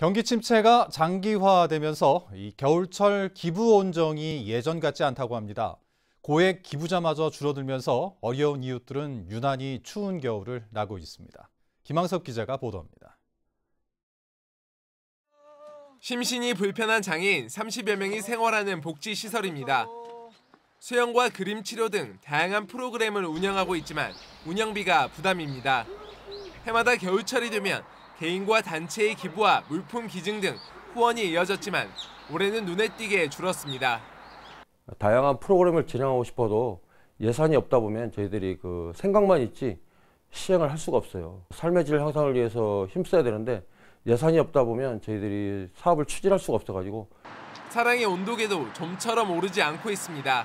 경기 침체가 장기화되면서 이 겨울철 기부 온정이 예전 같지 않다고 합니다. 고액 기부자마저 줄어들면서 어려운 이웃들은 유난히 추운 겨울을 나고 있습니다. 김항섭 기자가 보도합니다. 심신이 불편한 장애인 30여 명이 생활하는 복지시설입니다. 수영과 그림 치료 등 다양한 프로그램을 운영하고 있지만 운영비가 부담입니다. 해마다 겨울철이 되면 개인과 단체의 기부와 물품 기증 등 후원이 이어졌지만 올해는 눈에 띄게 줄었습니다. 다양한 프로그램을 진행하고 싶어도 예산이 없다 보면 저희들이 그 생각만 있지 시행을 할 수가 없어요. 삶의 질 향상을 위해서 힘써야 되는데 예산이 없다 보면 저희들이 사업을 추진할 수가 없어가지고 사랑의 온도계도 좀처럼 오르지 않고 있습니다.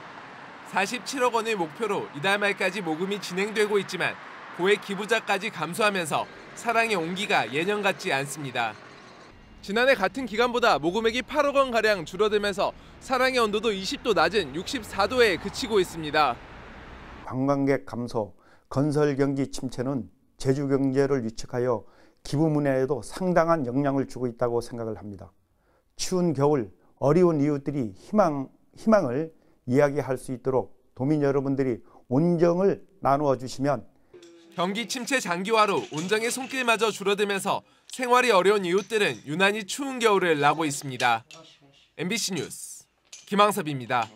47억 원을 목표로 이달 말까지 모금이 진행되고 있지만 고액 기부자까지 감소하면서 사랑의 온기가 예년 같지 않습니다. 지난해 같은 기간보다 모금액이 8억 원 가량 줄어들면서 사랑의 온도도 20도 낮은 64도에 그치고 있습니다. 관광객 감소, 건설 경기 침체는 제주 경제를 위축하여 기부 문화에도 상당한 영향을 주고 있다고 생각을 합니다. 추운 겨울 어려운 이웃들이 희망 희망을 이야기할 수 있도록 도민 여러분들이 온정을 나누어 주시면 경기 침체 장기화로 온정의 손길마저 줄어들면서 생활이 어려운 이웃들은 유난히 추운 겨울을 나고 있습니다. MBC 뉴스 김항섭입니다.